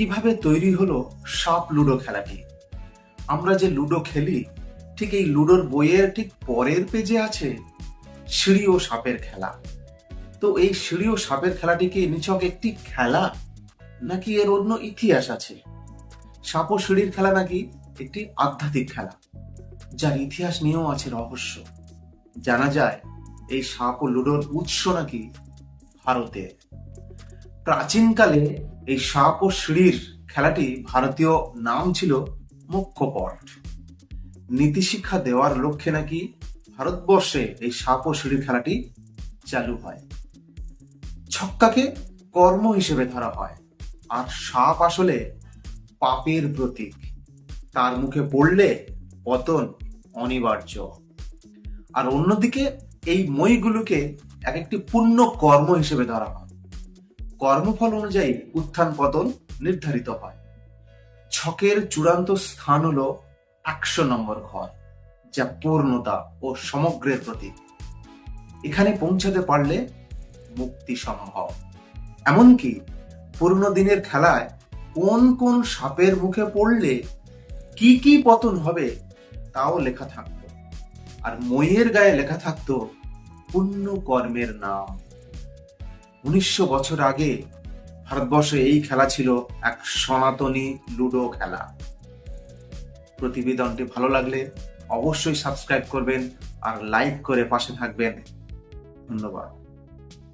কীভাবে তৈরি হলো সাপ লুডো খেলাটি? আমরা যে লুডো খেলি, ঠিক এই লুডোর বইয়ের ঠিক পরের পেজে আছে সিঁড়ি ও সাপের খেলা। তো এই সিঁড়ি ও সাপের খেলাটি কি নিছক একটি খেলা, নাকি এর অন্য ইতিহাস আছে? সাপ ও সিঁড়ির খেলা নাকি একটি আধ্যাত্মিক খেলা, যার ইতিহাস নিয়েও আছে রহস্য। জানা যায়, এই সাপ ও লুডোর উৎস নাকি ভারতে প্রাচীনকালে এই সাপ ও সিঁড়ির খেলাটি ভারতীয় নাম ছিল মুখ্যপট। নীতিশিক্ষা দেওয়ার লক্ষ্যে নাকি ভারতবর্ষে এই সাপ ও সিঁড়ির খেলাটি চালু হয়। ছক্কাকে কর্ম হিসেবে ধরা হয়। আর সাপ আসলে পাপের প্রতীক। তার মুখে পড়লে পতন অনিবার্য। আর অন্যদিকে এই মইগুলোকে এক একটি পূর্ণ কর্ম হিসেবে ধরা হয়। কর্মফল অনুযায়ী উত্থান পতন নির্ধারিত হয়। ছকের চূড়ান্ত স্থান হলো একশো নম্বর ঘর, যা পূর্ণতা ও সমগ্রের প্রতীক। এখানে পৌঁছাতে পারলে মুক্তি সম্ভব। এমনকি পুরনো দিনের খেলায় কোন কোন সাপের মুখে পড়লে কি কি পতন হবে তাও লেখা থাকতো। আর মইয়ের গায়ে লেখা থাকতো পুণ্য কর্মের নাম। উনিশশো বছর আগে ভারতবর্ষে এই খেলা ছিল এক সনাতনী লুডো খেলা। প্রতিবেদনটি ভালো লাগলে অবশ্যই সাবস্ক্রাইব করবেন আর লাইক করে পাশে থাকবেন। ধন্যবাদ।